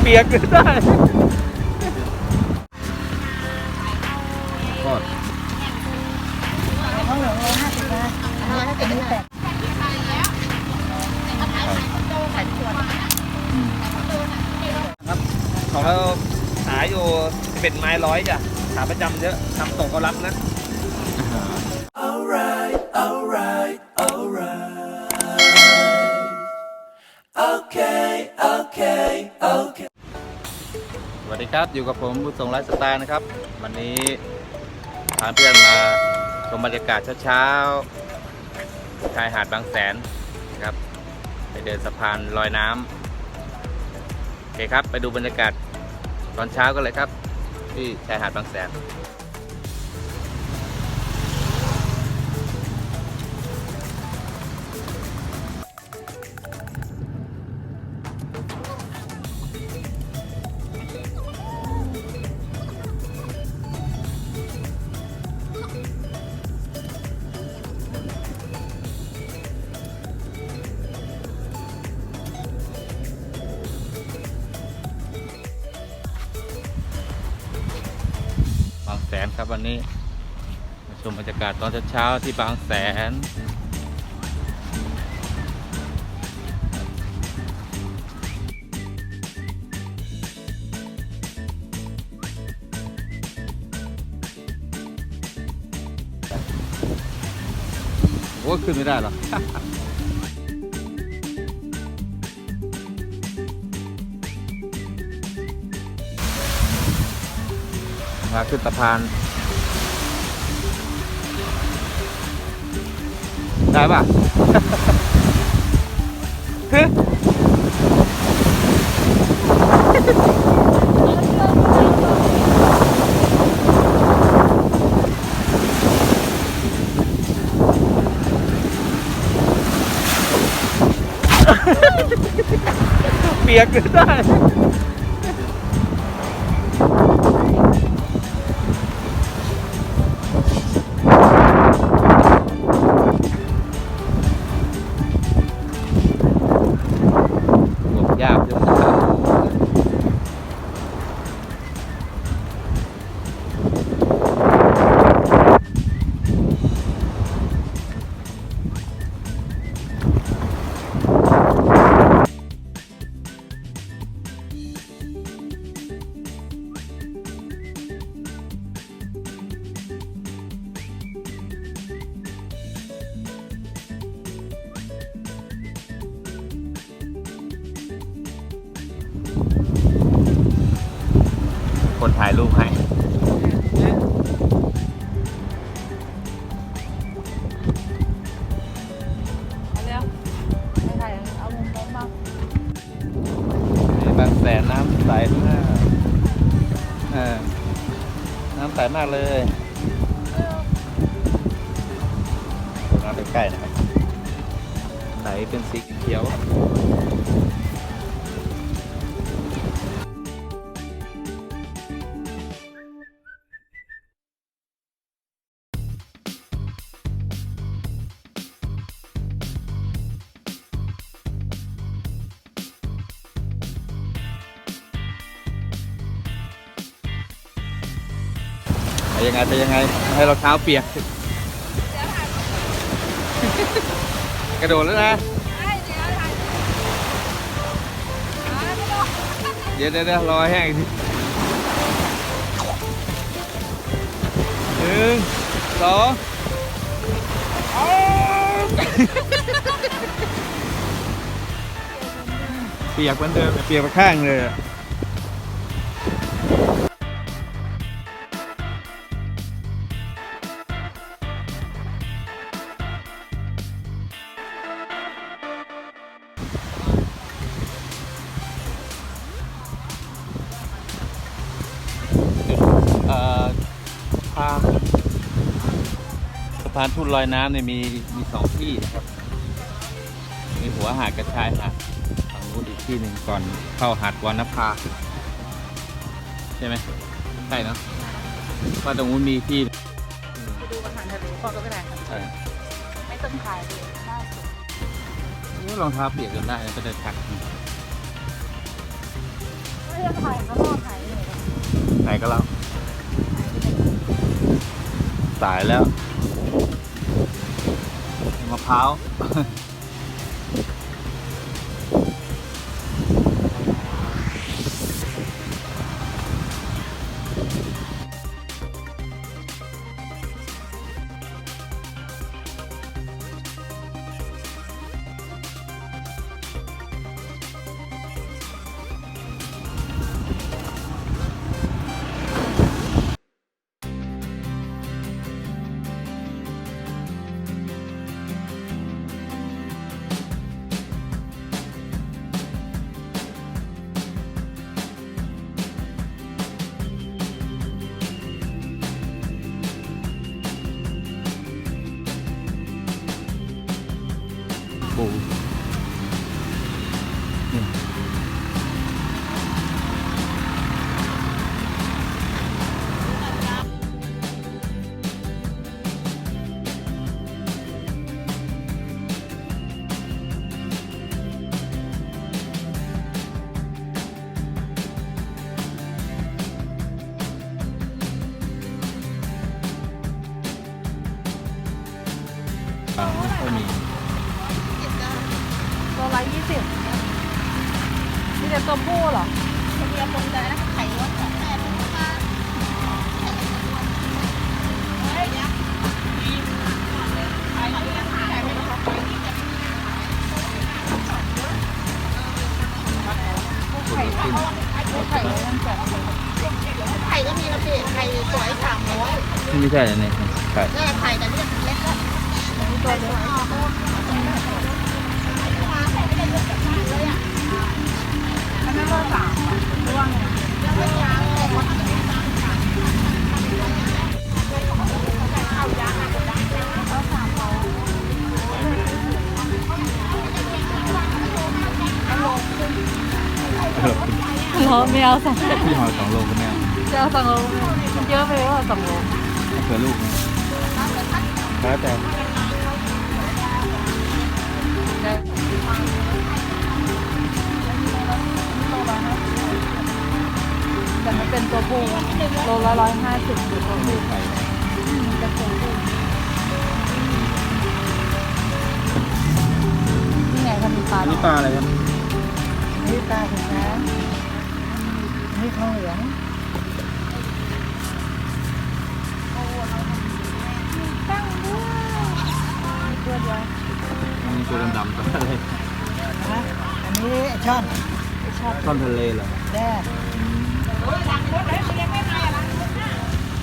เปียกก็ได้ก็ข้าวเหลืองโลห้าสิบนะห้าสิบนี่แปดครับของเราขายอยู่เป็นไม้ร้อยจ้ะขาประจำเยอะทำส่งก็รับนะ ดีครับ อยู่กับผมบุญสงไลฟ์สไตล์นะครับ วันนี้พาเพื่อนมาชมบรรยากาศเช้าๆชายหาดบางแสนนะครับ ไปเดินสะพานลอยน้ำโอเคครับ ไปดูบรรยากาศตอนเช้ากันเลยครับ ที่ชายหาดบางแสน ครับวันนี้มาชมบรรยากาศตอนเช้าๆที่บางแสนโอ้ขึ้นไม่ได้หรอมาขึ้นสะพาน ได้ป่ะเคนถ่ายรูปให้เอาเร็วไม่ถ่ายเอามุมโน้นบ้างนี่บางแสนน้ำใสมากเออน้ำใสมากเลยน้ำใกล้ๆนะครับ ใสเป็นสีเขียว ไปยังไงไปยังไงให้เราเท้าเปียกกระโดดแล้วนะเดี๋ยวเดี๋ยวเดี๋ยวรอแห้งอีกทีหนึ่งสองเปียกเหมือนเดิมเปียกไปข้างเลยอะ พานทุ่นลอยน้ำเนี่ยมีมีสองที่นะครับ มีหัวหาดกระชายหาดฝั่งนู้นอีกที่หนึ่งก่อนเข้าหาดวรรณภาใช่ไหมใช่เนอะว่าตรงนู้นมีที่ไปดูอาหารทะเลพอก็ไม่ได้ครับใช่ไม่ต้องถ่ายเลยล่าสุดนี่รองเท้าเปียกจนได้ก็จะชักเรื่องถ่ายข้างนอกถ่ายเลยไหนก็แล้วสายแล้ว มะพร้าว แต่ตัวผู้เหรอคนละครึ่งไข่ยังแก่ไข่ก็มีนะพี่ไข่สวยสามร้อยนี่ไม่ใช่อันนี้ไข่แม่ไข่แต่ไม่ได้เล็กก็ตัวเล็ก เหรอไม่เอาสองพี่หอยสองโลก็ไม่เอาจะเอาสองโลมันเยอะไปว่าสองโลเผื่อลูกนะแล้วแต่ได้แต่มันเป็นตัวผู้โลละร้อยห้าสิบอยู่ตัวผู้ไข่มันจะตัวผู้นี่ไงเขามีปลาอันนี้ปลาอะไรครับนี่ปลาถึงนะ นี่ทองเหลืองตั้งด้วยตัวเดียวอันนี้ตัวดำๆตัวอะไรนะอันนี้ช่อนชอบต้นทะเลเหรอแด้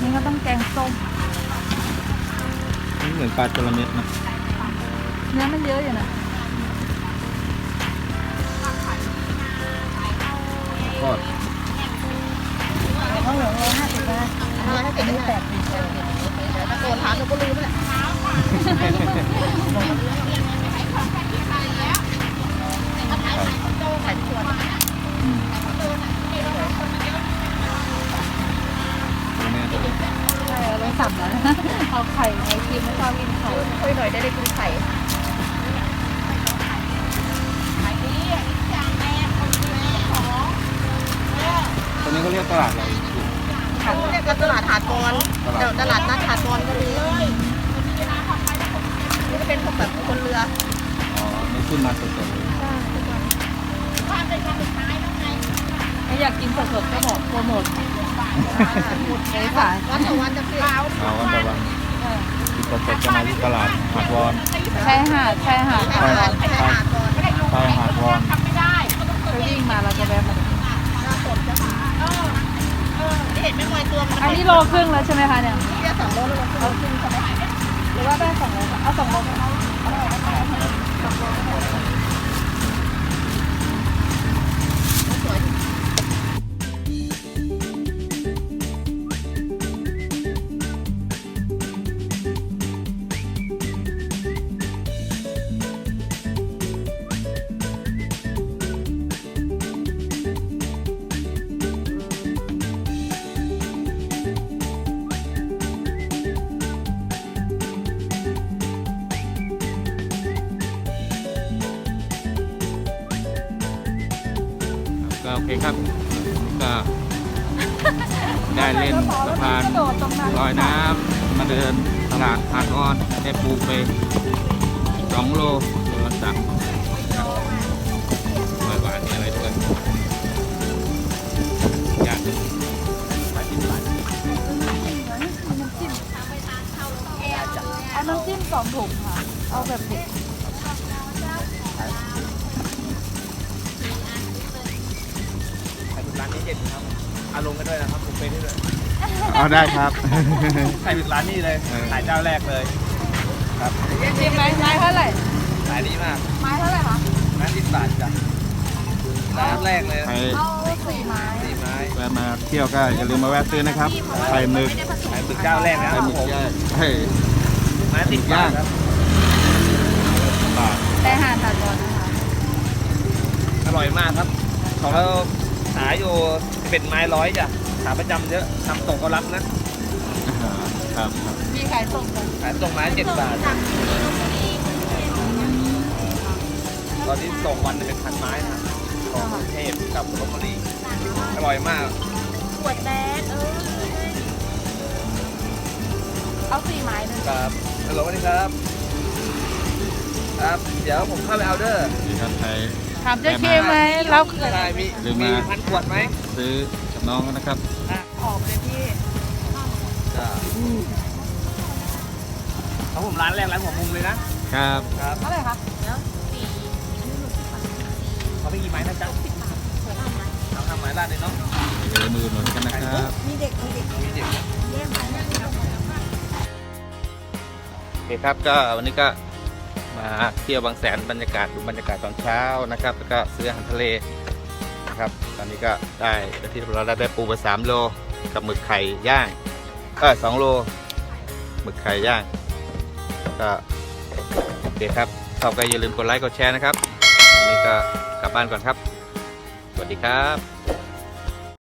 นี่ก็ต้องแกงส้มนี่เหมือนปลาจระเม็ดนะเนื้อมันเยอะอยู่นะทอดข้าว เหลืองร้อยห้าสิบนะร้อยห้าสิบนี่แปดสิบตะโกนถามหนูก็ลืมแล้วไข่ชวน อืมตัวแม่ตัวเล็ก ใช่เอาไปสับแล้วนะเอาไข่ไอ้กินไม่ชอบกินไข่ คุยหน่อยได้ได้กินไข่ ตัวนี้เขาเรียกตลาดอะไร เขาเรีย กกันตลาดหาดกรเดี๋ยวตลาดนัดหาดกรก็มีนี่ก็เป็นพวกแบบคนเรืออ๋อนี่ขึ้นมาสดๆเลยไม่อยากกินสดๆก็บอกโปรโมทหมดเลยค่ะวันต่อวันจะเปลี่ยนเอาวันต่อวันกินสดๆก็มาที่ตลาดหาดวอนใช่หาดใช่หาดใช่หาด โลครึ่งแล้วใช่ไหมคะเนี่ยแค่สองโลแล้วก็เอาครึ่งใช่ไหมหรือว่าได้สองโลคะเอาสองโลไหมส ก็โอเคครับก็ได้เล่นสะพานลอยน้ำมาเดินตลาดพานออนได้ปูไปสองโลโลละสามร้อยบาทอะไรด้วยอยากเอาน้ำจิ้มสองถุงค่ะ เอาแบบเผ็ก เด็ดครับอารมณ์กันด้วยนะครับผมเป็นให้ด้วยเอาได้ครับไข่หมึกร้านนี้เลยเออขายเจ้าแรกเลย ครับจิ้มไหมไม้เท่าไหร่ขายดีมากไม้เท่าไหร่คะร้านที่บาทจ้ะร้านแรกเลยใครเอาสี่ไม้สี่ไม้แวะมาเที่ยวก็อย่าลืมมาแวะซื้อนะครับไข่หมึกไข่หมึกเจ้าแรกนะคไข่รับหมึกผมย่างเฮ้ยไม้ติดบาทครับบาทแต่ห่านตัดก่อนนะคะ อร่อยมากครับ ของเรา ขายอยู่เป็นไม้ร้อยจ้ะขาประจำเยอะทำส่งก็รับนะครับครับมีขายส่งกันขายส่งไม้เจ็ดบาทตอนนี้ส่งวันหนึ่งเป็นพันไม้นะครับของกรุงเทพกับลบบุรีอร่อยมาก ขวดแดงเออเอาสี่ไม้หนึ่งครับฮัลโหลสวัสดีครับ ครับ เดี๋ยวผมเข้าไปเอาเดอร์นี่ครับใคร ถามเจ๊เคไหมเราเคยใช่มีลืมมีมา พันขวดไหมซื้อกับน้องนะครับออกเลยพี่จ้าของผมร้านแรกร้านหัวมุมเลยนะครับครับเท่าไหร่คะเขาไม่กี่ไม้นะจ๊ะเอาทำไม้ลาดเลยเนาะอย่าลืมมือหนุนกันนะครับมีเด็กมีเด็กมีเด็กนะโอเคครับก็วันนี้ก็ มาเที่ยวบางแสนบรรยากาศดูบรรยากาศตอนเช้านะครับ แล้วก็ซื้ออาหารทะเลนะครับ ตอนนี้ก็ได้ที่เราได้ปูไปสามโลกับหมึกไข่ย่างเออสองโลหมึกไข่ย่างก็โอเคครับชอบก็อย่าลืมกดไลค์กดแชร์นะครับวันนี้ก็กลับบ้านก่อนครับ สวัสดีครับ